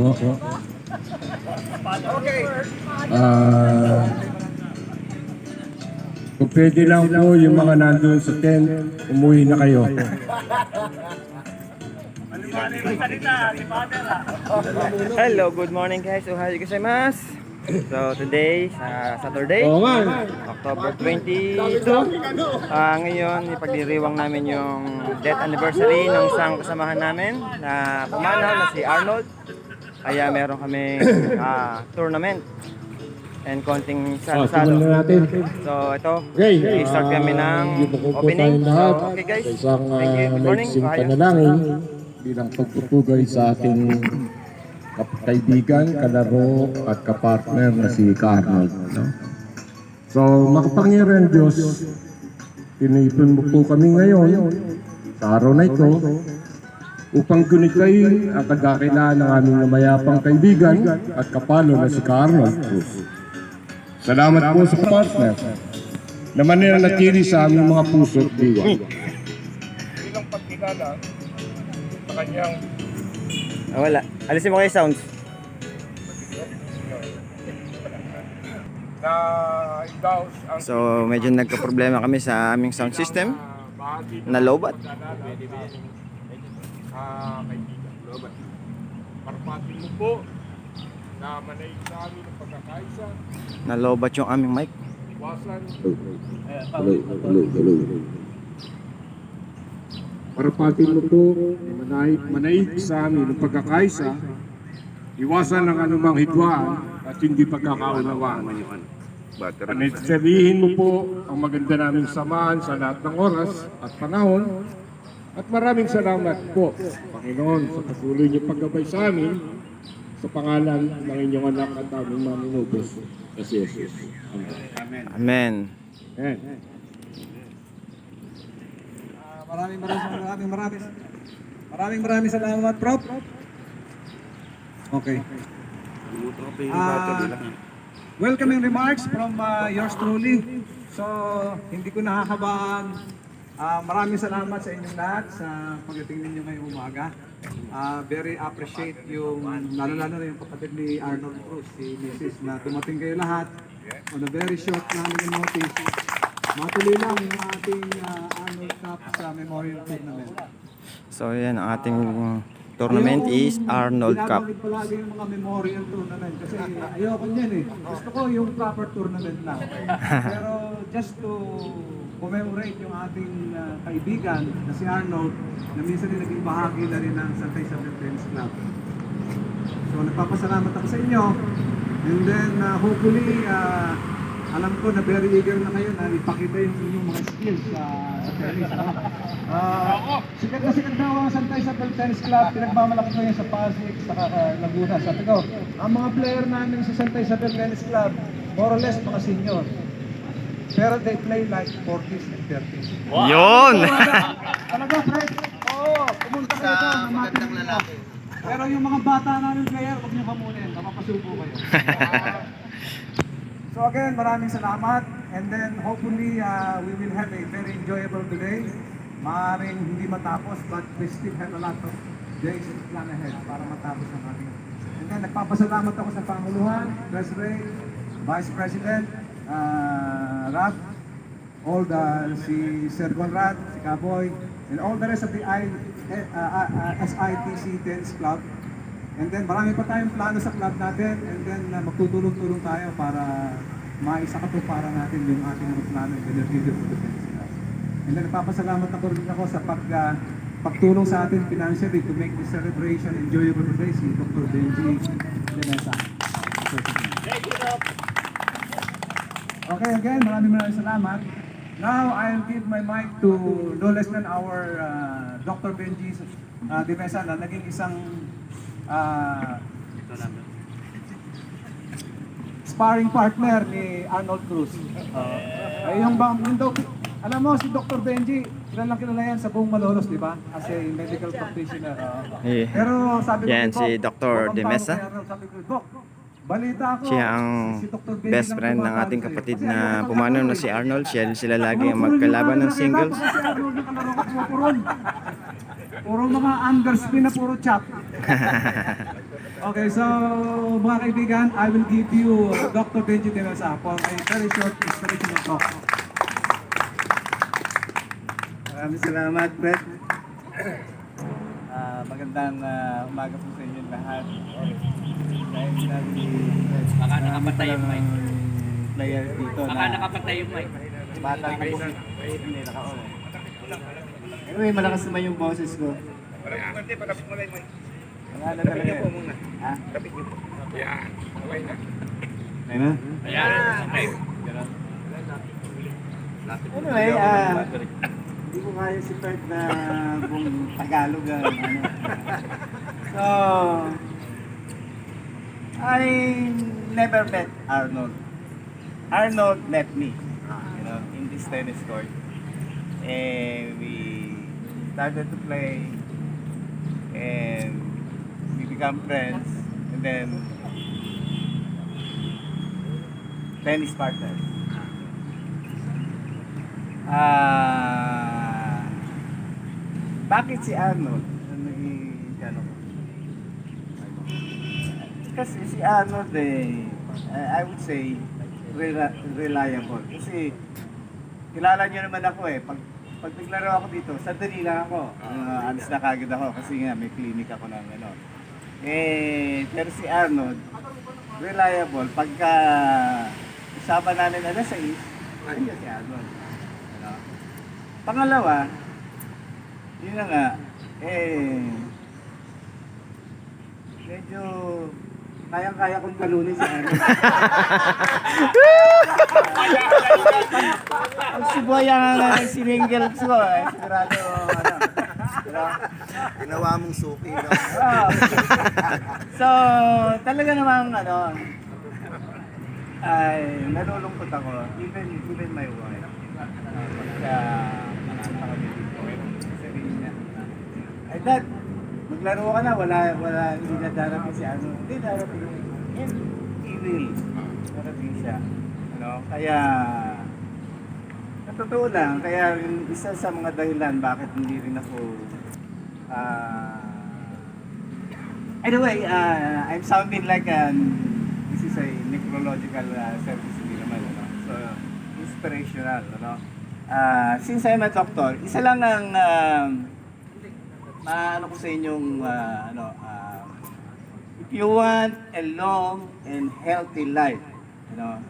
Po. Ah, kung pwede lang po yung mga nandun sa tent, umuwi na kayo. Hello, good morning guys. Ohayo gozaimasu. So today, sa Saturday, Oo nga. October 22. Ah, ngayon, ipagdiriwang namin yung death anniversary ng isang kasamahan namin na pumanaw na si Arnold. Kaya meron kami ah, tournament and konting Oh, salo-salo. simulan na natin. So ito, Okay, i-start kami ng ah, hindi po po opening. tayong lahat. So okay guys, Sa isang thank you. uh, Good morning. maiksing panalangin bilang pagpupugay sa ating kap- kaibigan, kalaro at kapartner na si Arnold. No? So, makapangyarihan Diyos, tinipon mo po kami ngayon sa araw na ito upang gunikay ang kadakilaan ng aming namayapang kaibigan at kapalo na si Arnold Cruz. Salamat po sa partner na mananatili sa aming mga puso at diwa. Bilang pagkilala sa kanyang Ah, wala. Alisin mo kayo sounds. So medyo nagka-problema kami sa aming sound system. Na lobat. Ah, kaibigan. Parpatin mo po na manaig sa amin ng pagkakaisa, Nalobat yung aming mic. iwasan. Parapatin mo po na manaig, manaig sa amin ng pagkakaisa, iwasan ang anumang hidwaan at hindi pagkakaunawaan. Panitsabihin mo po ang maganda naming samahan sa lahat ng oras at panahon at maraming salamat po, Panginoon, sa patuloy niyo paggabay sa amin sa pangalan ng inyong anak at aming maninubos na si Jesus. Amen. Amen. Amen. Ah, maraming maraming maraming maraming maraming maraming salamat, Prof. Okay. Ah, welcoming remarks from uh, yours truly. So, hindi ko nakakabaan. Ah, maraming salamat sa inyong lahat sa pagdating ninyo ngayong umaga. Ah, very appreciate yung, lalo-lalo na yung kapatid ni Arnold Cruz, si Mrs. na dumating kayo lahat on a very short namin notice. Matuloy lang yung ating ah, Arnold Cup sa Memorial Tournament. So yan ang ating tournament is Arnold Cup. Binabanggit palagi yung mga memorial tournament kasi ayoko niyan eh. Gusto ko yung proper tournament lang. Pero just to commemorate yung ating uh, kaibigan na si Arnold na minsan din naging bahagi na rin ng Santa Isabel Tennis Club. So nagpapasalamat ako sa inyo. And then uh, hopefully uh, alam ko na very eager na kayo na ipakita yung inyong mga skills sa sa tennis. no? Ah, sikat na sikat daw ang Santa Isabel Tennis Club. Pinagmamalaki ko yan sa Pasig, sa uh, Laguna. Sabi ko, ang mga player namin sa Santa Isabel Tennis Club, more or less mga senior. Pero they play like 40s and 30s. Yun! Talaga, Fred? Oo, pumunta kayo doon. Magandang lalaki. Pero yung mga bata namin player, huwag niyo kamunin. Napapasubo kayo. So again, maraming salamat. And then hopefully, uh, we will have a very enjoyable today. Maaaring hindi matapos, but we still have a lot of days and plan ahead para matapos ang ating. And then nagpapasalamat ako sa Panguluhan, President, Vice President, uh, Raf, all the si Sir Conrad, si Kaboy, and all the rest of the I, eh, uh, uh, SITC Tennis Club. And then marami pa tayong plano sa club natin and then uh, magtutulong-tulong tayo para maisakatuparan natin yung ating mga plano the future for the tennis club. And then nagpapasalamat ako rin ako sa pag, uh, pagtulong sa atin financially to make this celebration enjoyable today si Dr. Benji Denesa. Okay, again, maraming maraming salamat. Now, I'll give my mic to no less than our uh, Dr. Benji uh, Dimesa na naging isang uh, sparring partner ni Arnold Cruz. Uh, ay, yung bang, yung doc, alam mo, si Dr. Benji, kilala kilala yan sa buong Malolos, di ba? As a medical practitioner. uh. Yeah. Pero sabi ko, Yan, si Dr. Arnold, Sabi ko, Doc, balita ko, Siya ang best friend ng ating kapatid na pumanaw na si. Arnold. Siya sila lagi ang magkalaban ng singles. puro mga underspin na puro chop. Okay, so mga kaibigan, I will give you uh, Dr. Benji Teresa for a very short inspirational talk. Maraming salamat, Brett. Ah, magandang ah, umaga po sa inyo lahat. Dahil Brett, Baka nakapatay yung mic. player dito Baka na nakapatay yung mic. bata pa po. Hindi, naka-on. Anyway, malakas naman yung boses ko. Wala na talaga. Ha? Okay na? Anyway, ah, hindi ko kaya si Bert na buong Tagalog ah, ano. So, I never met Arnold. Arnold met me, you know, in this tennis court. And we started to play and we become friends and then tennis partners. Ah, bakit si Arnold? Kasi si Arnold eh, I would say, rela- reliable. Kasi kilala niyo naman ako eh. Pag, pag naglaro ako dito, sandali lang ako. Uh, alis na kagad ako kasi nga may clinic ako ng ano. Eh, pero si Arnold, reliable. Pagka usapan namin alas 6, ayun si Arnold. Ano? Pangalawa, yun na nga, eh, medyo kayang-kaya kong talunin si Arnold. Pag si Boy ang uh, siningil ko, eh, sigurado, ano, diba? Ginawa mong suki, no? Oo. so, talaga namang, ano, ay, nalulungkot ako, even, even my wife. Uh, pagka, niya, ay dad, maglaro ka na, wala, wala, hindi na darating si ano, hindi darating, he will, darating siya. Ano, kaya, totoo lang, kaya yung isa sa mga dahilan bakit hindi rin ako ah anyway, uh, I'm sounding like um, this is a necrological uh, service hindi naman, ano? so inspirational, ano? Ah, since I'm a doctor, isa lang ang um, maano ko sa inyong ah, ano, ah, if you want a long and healthy life, you know,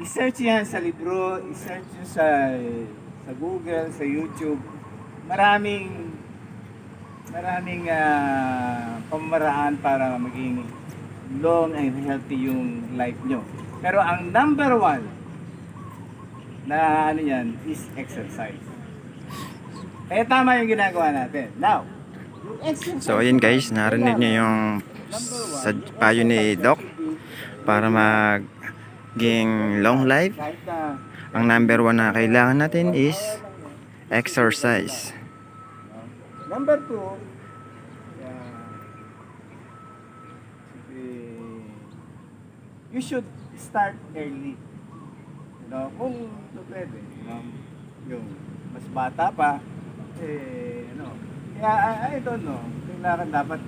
i-search yan sa libro, i-search nyo sa, sa Google, sa YouTube. Maraming maraming ah, pamamaraan para maging long and healthy yung life nyo. Pero ang number one na ano yan is exercise. Kaya tama yung ginagawa natin. Now, So ayun guys, narinig niyo yung sa payo ni Doc para maging long life. Ang number one na kailangan natin is exercise. Number two, eh, you should start early. You know, kung pwede, you know, yung mas bata pa, eh, ano, kaya I, I don't know, kailangan dapat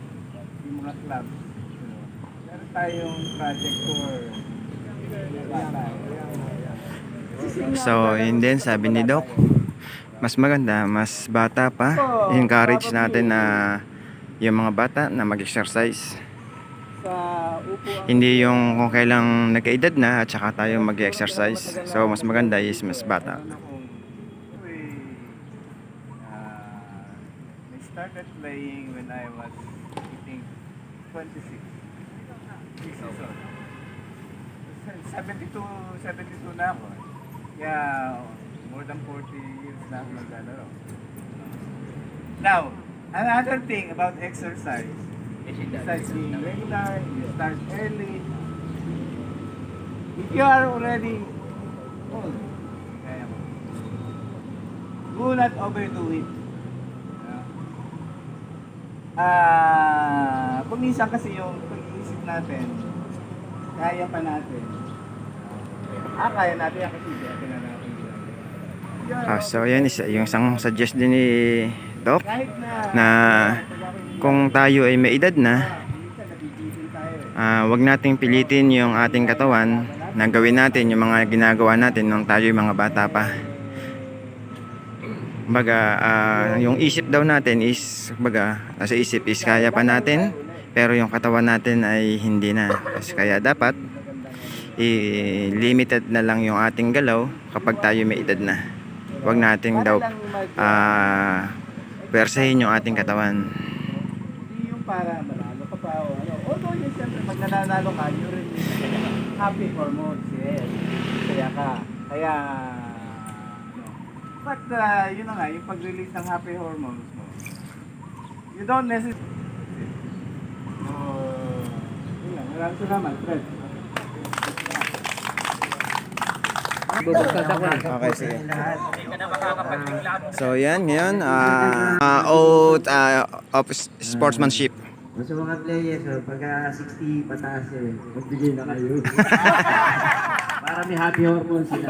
yung mga clubs, you know, meron tayong project for. So yun din sabi ni Doc, mas maganda, mas bata pa. Encourage natin na yung mga bata na mag-exercise. Hindi yung kung kailang nagkaedad na at saka tayo mag-exercise. So mas maganda is mas bata. Ano kung, uy, ah, I started playing when I was, I think, 26. Six years old. 72, 72 na ako. Kaya, more than 40 years na ako naglalaro. Now, another thing about exercise, besides being regular, you start early. If you are already old. Do not overdo it. Ah, kung minsan kasi yung pag-iisip natin, kaya pa natin. Ah, kaya natin yan kasi na natin. Ah, so yan is yung isang suggest din ni Doc na, kung tayo ay may edad na, ah, wag nating pilitin yung ating katawan na gawin natin yung mga ginagawa natin nung tayo yung mga bata pa. Baga, ah, yung isip daw natin is, baga, nasa isip is kaya pa natin, pero yung katawan natin ay hindi na. Kasi kaya dapat, i-limited na lang yung ating galaw kapag tayo may edad na. Huwag nating daw ah persahin yung ating katawan. Yung para manalo ka pa o ano. Although yun siyempre pag nananalo ka, you release happy hormones. Yes. Kaya ka. Kaya. But uh, yun na nga, yung pag-release ng happy hormones mo, you don't necessarily Oh, yun lang. Maraming salamat, Fred. Okay, sige. So yan, ngayon, ah ah, oath ah, of sportsmanship. Sa mga players, oh, pagka 60 pataas eh, magbigay na kayo. Para may happy hormones sila.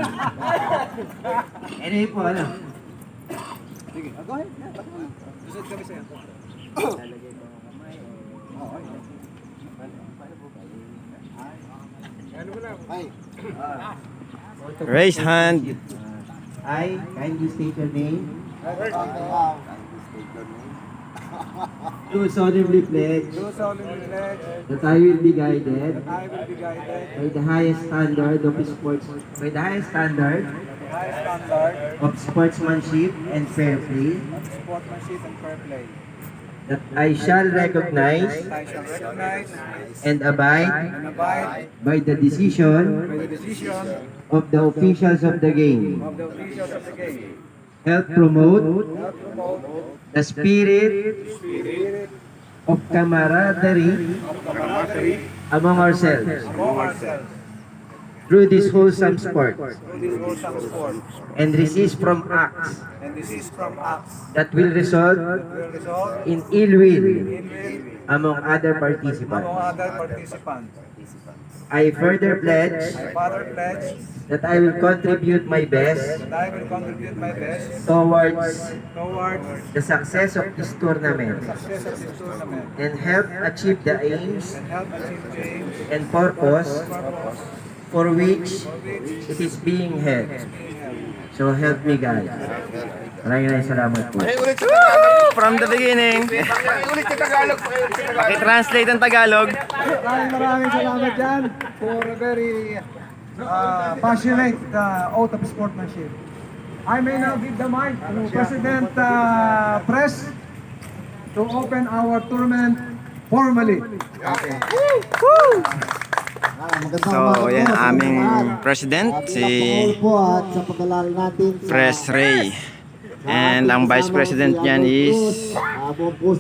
Anyway po, ano? Raise hand. I kindly state your name. Do solemnly pledge Do solemnly pledge that I will be guided that I will be guided by the highest standard of sports, by the highest standard by the highest standard of sportsmanship and fair play. of sportsmanship and fair play. That I shall recognize I shall recognize and abide and abide by the decision by the decision of the officials of the game. of the officials of the game. Help promote the spirit of camaraderie among ourselves through this wholesome sport and resist from acts that will result in ill will among other participants. Participants. I further pledge I further pledge that I will contribute my best that I will contribute my best towards towards the success of this tournament success of this tournament and help achieve the aims and help achieve the aims and purpose for which it is being held. So help me God. Maraming maraming salamat po. From the beginning. Paki-translate ang Tagalog. Maraming maraming salamat dyan for a very uh, passionate uh, oath of sportsmanship. I may now give the mic to President uh, Press to open our tournament formally. So, yan aming president, si Pres Ray. And ang vice president niyan is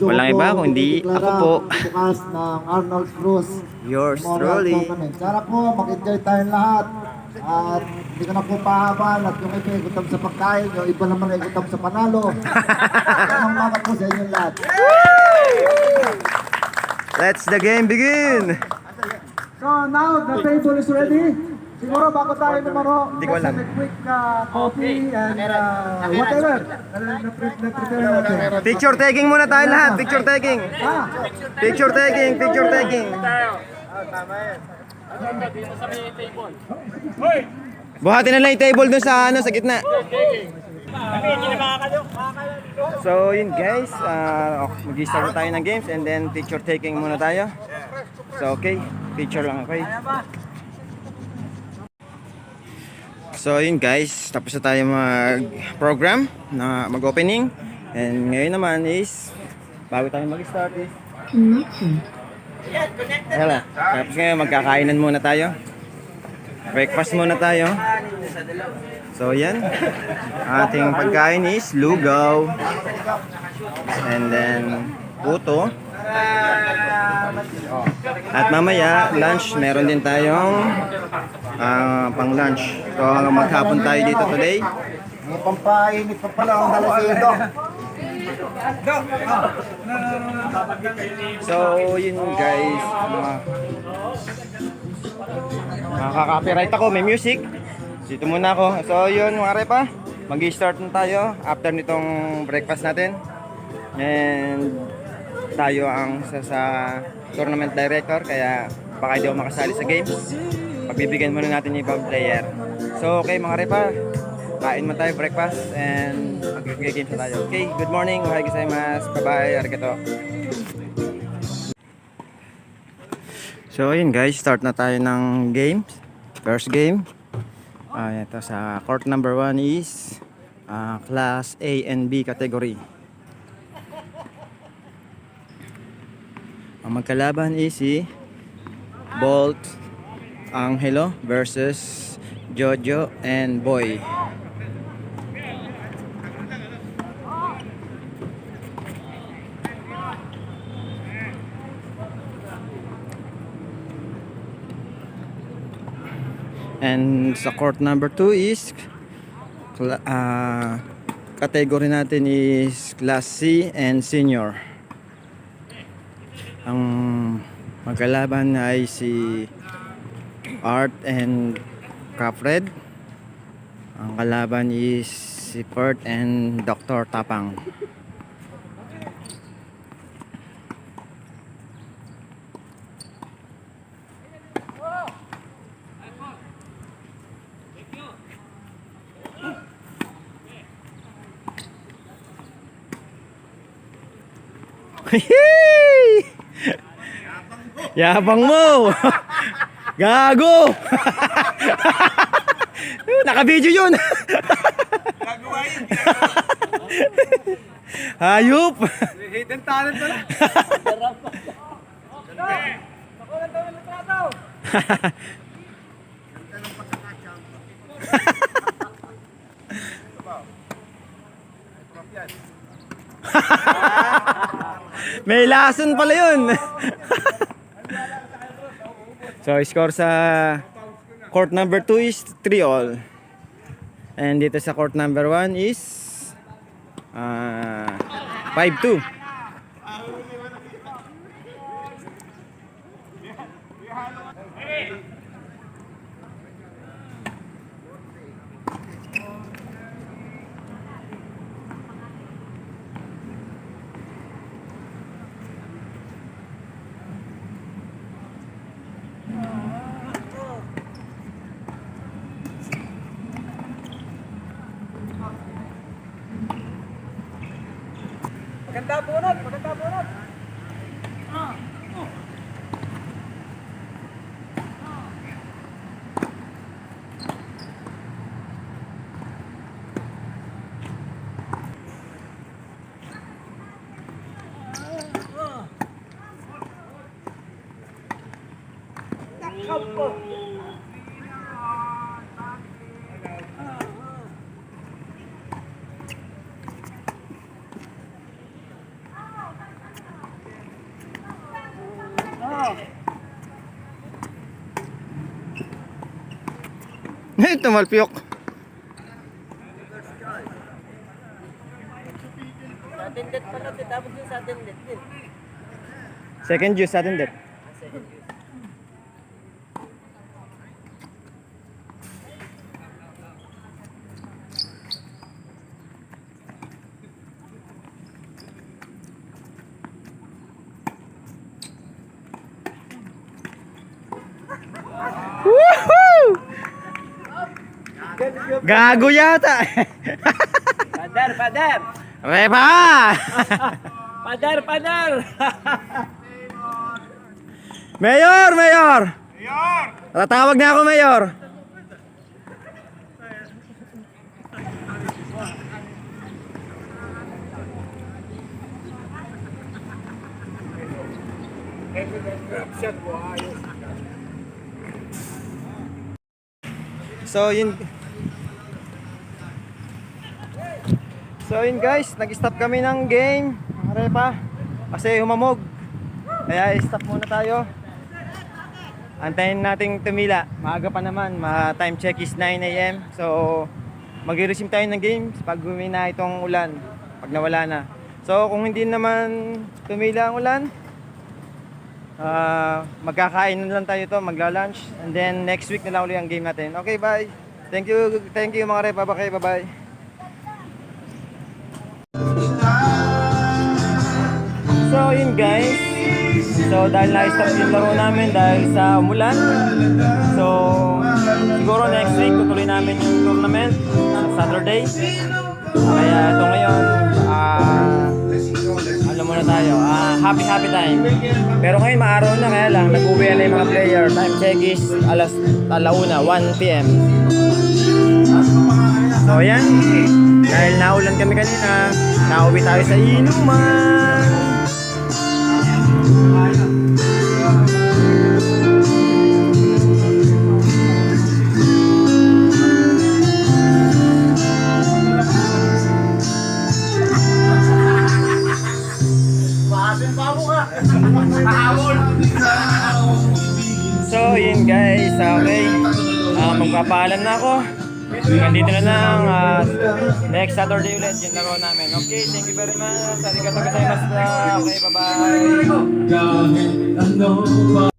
walang iba kundi ako po. ng Arnold Cruz yours truly. Sana po mag-enjoy tayong lahat. At hindi ko na po pahabal at yung iba ay gutom sa pagkain, yung iba naman ay gutom sa panalo. Ang mga po sa inyong lahat. Let's the game begin! So now the table is ready. Siguro bago tayo numero, Hindi ko alam. let's have a quick uh, coffee and uh, whatever. na- na- na- na-prepare natin. Picture taking muna tayo lahat. Picture taking. Ah, Picture taking. Picture taking. Buhatin na lang yung table dun sa ano sa gitna. So yun guys, uh, mag-start tayo ng games and then picture taking muna tayo. So okay, picture lang okay. So yun guys, tapos na tayo mag-program na mag-opening. And ngayon naman is, bago tayo mag-start is, Hala, tapos ngayon magkakainan muna tayo. Breakfast muna tayo. So yan, ating pagkain is lugaw. And then puto. At mamaya, lunch, meron din tayong ah, pang lunch. So hanggang maghapon tayo dito today. May pampainit pa pala ang dala sa ito. So yun guys, mga Makaka-copyright ako, may music. Dito muna ako. So yun mga repa, mag-start na tayo after nitong breakfast natin. And tayo ang sa, sa tournament director kaya baka hindi ako makasali sa games. Pagbibigyan muna natin yung ibang player. So okay mga repa, kain mo tayo breakfast and mag-games na tayo. Okay, good morning, ohay gozaimasu, bye-bye, arigato. So ayun guys, start na tayo ng games. First game. Ah, ito sa court number 1 is ah, class A and B category. Ang magkalaban is si Bolt Angelo versus Jojo and Boy. And sa court number 2 is ah, category natin is class C and senior. Ang magkalaban ay si Art and Capred. Ang kalaban is si Pert and Dr. Tapang. Yabang mo! Gago! Naka-video yun! Hayop! Hidden talent pala. May lason pala yun. So, score sa court number 2 is 3 all. And dito sa court number 1 is ah 5-2. Maganda da boa noite. Né? Tumalpiyok. Second juice sa atin din. Woohoo! Gago yata. Padar, padar. Repa! Padar, padar. Mayor, Mayor! Mayor! Tatawag na ako, Mayor. So, yun. So, yun guys, nag-stop kami ng game. Repa. Kasi humamog. Kaya stop muna tayo. Antayin nating tumila. Maaga pa naman. Ma time check is 9 a.m. So, mag-resume tayo ng games pag na itong ulan. Pag nawala na. So, kung hindi naman tumila ang ulan, ah magkakain lang tayo to, magla-lunch. And then, next week na lang ulit ang game natin. Okay, bye. Thank you, thank you mga repa. Bye, bye-bye. So, yun guys. So dahil na-stop yung laro namin dahil sa umulan. So siguro next week tutuloy namin yung tournament sa Saturday. Kaya ito ngayon, ah ano muna tayo, ah happy happy time. Pero ngayon maaraw na kaya lang, nag-uwi na yung mga player. Time check is alas alauna, 1 p.m. So yan, dahil naulan kami kanina, nauwi tayo sa inuman. So, yun guys, okay. Ah, magpapaalam na ako. Nandito na lang. ah, next Saturday ulit yung laro namin. Okay, thank you very much. Arigatou gozaimasu. Okay, bye-bye.